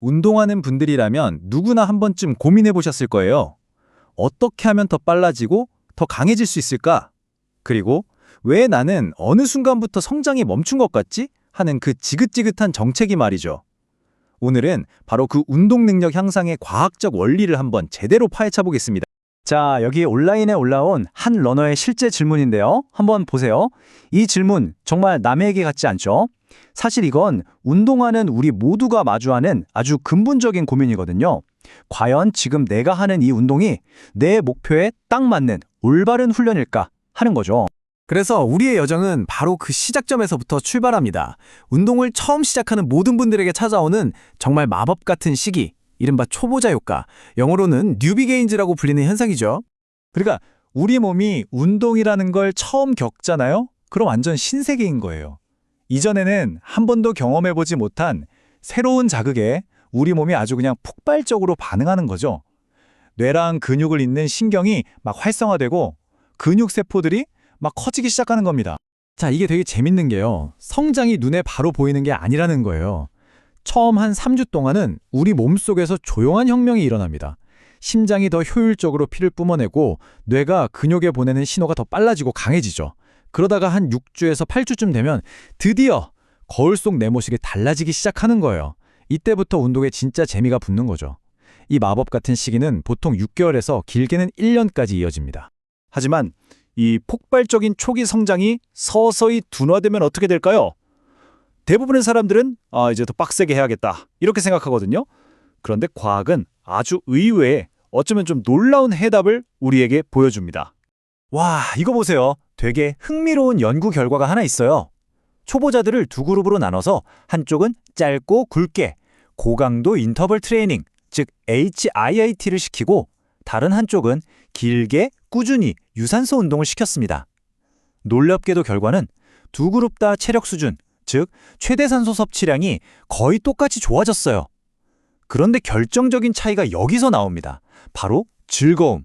운동하는 분들이라면 누구나 한 번쯤 고민해 보셨을 거예요. 어떻게 하면 더 빨라지고 더 강해질 수 있을까? 그리고 왜 나는 어느 순간부터 성장이 멈춘 것 같지? 하는 그 지긋지긋한 정책이 말이죠. 오늘은 바로 그 운동 능력 향상의 과학적 원리를 한번 제대로 파헤쳐 보겠습니다. 자, 여기 온라인에 올라온 한 러너의 실제 질문인데요. 한번 보세요. 이 질문 정말 얘기 같지 않죠? 사실 이건 운동하는 우리 모두가 마주하는 아주 근본적인 고민이거든요. 과연 지금 내가 하는 이 운동이 내 목표에 딱 맞는 올바른 훈련일까 하는 거죠. 그래서 우리의 여정은 바로 그 시작점에서부터 출발합니다. 운동을 처음 시작하는 모든 분들에게 찾아오는 정말 마법 같은 시기, 이른바 초보자 효과, 영어로는 뉴비 게인즈라고 불리는 현상이죠. 그러니까 우리 몸이 운동이라는 걸 처음 겪잖아요? 그럼 완전 신세계인 거예요. 이전에는 한 번도 경험해보지 못한 새로운 자극에 우리 몸이 아주 그냥 폭발적으로 반응하는 거죠. 뇌랑 근육을 잇는 신경이 막 활성화되고 근육세포들이 막 커지기 시작하는 겁니다. 자, 이게 되게 재밌는 게요. 성장이 눈에 바로 보이는 게 아니라는 거예요. 처음 한 3주 동안은 우리 몸속에서 조용한 혁명이 일어납니다. 심장이 더 효율적으로 피를 뿜어내고 뇌가 근육에 보내는 신호가 더 빨라지고 강해지죠. 그러다가 한 6주에서 8주쯤 되면 드디어 거울 속 내 모습이 달라지기 시작하는 거예요. 이때부터 운동에 진짜 재미가 붙는 거죠. 이 마법 같은 시기는 보통 6개월에서 길게는 1년까지 이어집니다. 하지만 이 폭발적인 초기 성장이 서서히 둔화되면 어떻게 될까요? 대부분의 사람들은 아, 이제 더 빡세게 해야겠다. 이렇게 생각하거든요. 그런데 과학은 아주 의외의 어쩌면 좀 놀라운 해답을 우리에게 보여줍니다. 와, 이거 보세요. 되게 흥미로운 연구 결과가 하나 있어요. 초보자들을 두 그룹으로 나눠서 한쪽은 짧고 굵게 고강도 인터벌 트레이닝, 즉 HIIT를 시키고 다른 한쪽은 길게 꾸준히 유산소 운동을 시켰습니다. 놀랍게도 결과는 두 그룹 다 체력 수준, 즉 최대 산소 섭취량이 거의 똑같이 좋아졌어요. 그런데 결정적인 차이가 여기서 나옵니다. 바로 즐거움.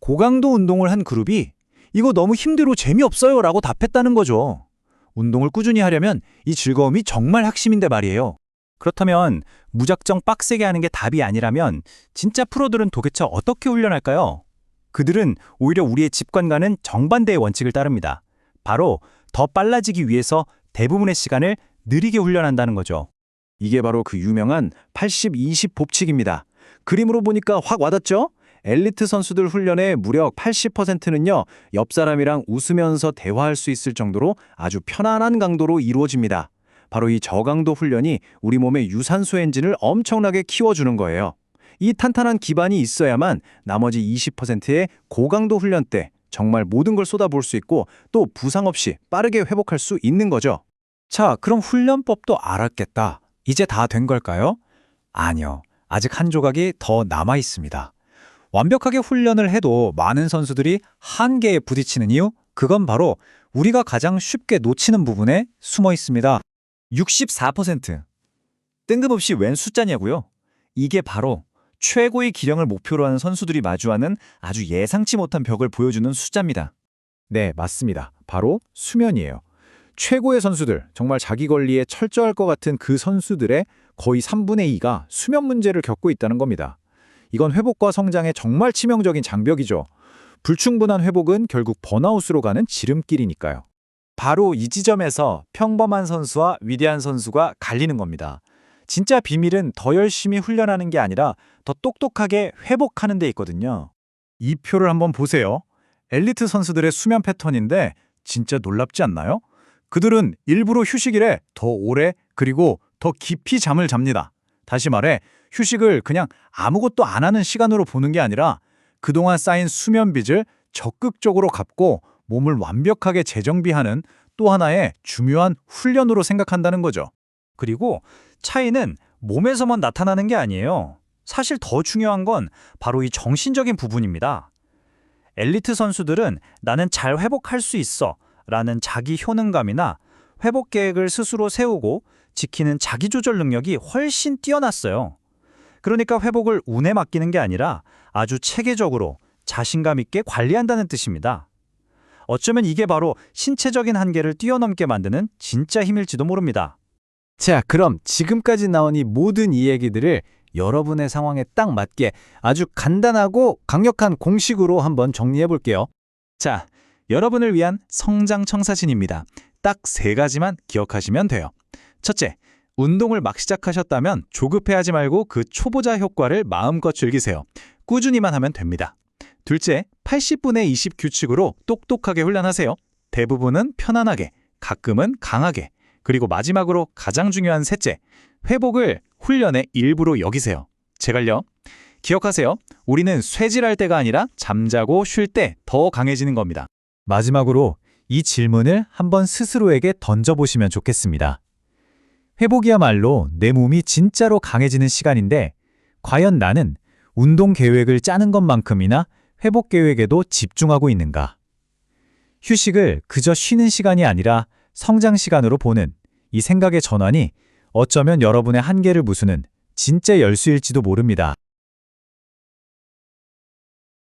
고강도 운동을 한 그룹이 이거 너무 힘들고 재미없어요 라고 답했다는 거죠. 운동을 꾸준히 하려면 이 즐거움이 정말 핵심인데 말이에요. 그렇다면 무작정 빡세게 하는 게 답이 아니라면 진짜 프로들은 도대체 어떻게 훈련할까요? 그들은 오히려 우리의 집관과는 정반대의 원칙을 따릅니다. 바로 더 빨라지기 위해서 대부분의 시간을 느리게 훈련한다는 거죠. 이게 바로 그 유명한 80-20 법칙입니다. 그림으로 보니까 확 와닿죠? 엘리트 선수들 훈련의 무려 80%는요, 옆 사람이랑 웃으면서 대화할 수 있을 정도로 아주 편안한 강도로 이루어집니다. 바로 이 저강도 훈련이 우리 몸의 유산소 엔진을 엄청나게 키워주는 거예요. 이 탄탄한 기반이 있어야만 나머지 20%의 고강도 훈련 때 정말 모든 걸 쏟아부을 수 있고 또 부상 없이 빠르게 회복할 수 있는 거죠. 자, 그럼 훈련법도 알았겠다. 이제 다 된 걸까요? 아니요. 아직 한 조각이 더 남아 있습니다. 완벽하게 훈련을 해도 많은 선수들이 한계에 부딪히는 이유? 그건 바로 우리가 가장 쉽게 놓치는 부분에 숨어 있습니다. 64%. 뜬금없이 웬 숫자냐고요? 이게 바로 최고의 기량을 목표로 하는 선수들이 마주하는 아주 예상치 못한 벽을 보여주는 숫자입니다. 네, 맞습니다. 바로 수면이에요. 최고의 선수들, 정말 자기 관리에 철저할 것 같은 그 선수들의 거의 3분의 2가 수면 문제를 겪고 있다는 겁니다. 이건 회복과 성장에 정말 치명적인 장벽이죠. 불충분한 회복은 결국 번아웃으로 가는 지름길이니까요. 바로 이 지점에서 평범한 선수와 위대한 선수가 갈리는 겁니다. 진짜 비밀은 더 열심히 훈련하는 게 아니라 더 똑똑하게 회복하는 데 있거든요. 이 표를 한번 보세요. 엘리트 선수들의 수면 패턴인데 진짜 놀랍지 않나요? 그들은 일부러 휴식일에 더 오래 그리고 더 깊이 잠을 잡니다. 다시 말해 휴식을 그냥 아무것도 안 하는 시간으로 보는 게 아니라 그동안 쌓인 수면 빚을 적극적으로 갚고 몸을 완벽하게 재정비하는 또 하나의 중요한 훈련으로 생각한다는 거죠. 그리고 차이는 몸에서만 나타나는 게 아니에요. 사실 더 중요한 건 바로 이 정신적인 부분입니다. 엘리트 선수들은 나는 잘 회복할 수 있어 라는 자기 효능감이나 회복 계획을 스스로 세우고 지키는 자기 조절 능력이 훨씬 뛰어났어요. 그러니까 회복을 운에 맡기는 게 아니라 아주 체계적으로 자신감 있게 관리한다는 뜻입니다. 어쩌면 이게 바로 신체적인 한계를 뛰어넘게 만드는 진짜 힘일지도 모릅니다. 자, 그럼 지금까지 나온 이 모든 이야기들을 여러분의 상황에 딱 맞게 아주 간단하고 강력한 공식으로 한번 정리해 볼게요. 자, 여러분을 위한 성장 청사진입니다. 딱 세 가지만 기억하시면 돼요. 첫째, 운동을 막 시작하셨다면 조급해하지 말고 그 초보자 효과를 마음껏 즐기세요. 꾸준히만 하면 됩니다. 둘째, 80분의 20 규칙으로 똑똑하게 훈련하세요. 대부분은 편안하게, 가끔은 강하게, 그리고 마지막으로 가장 중요한 셋째, 회복을 훈련의 일부로 여기세요. 제갈요. 기억하세요. 우리는 쇠질할 때가 아니라 잠자고 쉴 때 더 강해지는 겁니다. 마지막으로 이 질문을 한번 스스로에게 던져보시면 좋겠습니다. 회복이야말로 내 몸이 진짜로 강해지는 시간인데, 과연 나는 운동 계획을 짜는 것만큼이나 회복 계획에도 집중하고 있는가? 휴식을 그저 쉬는 시간이 아니라 성장 시간으로 보는 이 생각의 전환이 어쩌면 여러분의 한계를 부수는 진짜 열수일지도 모릅니다.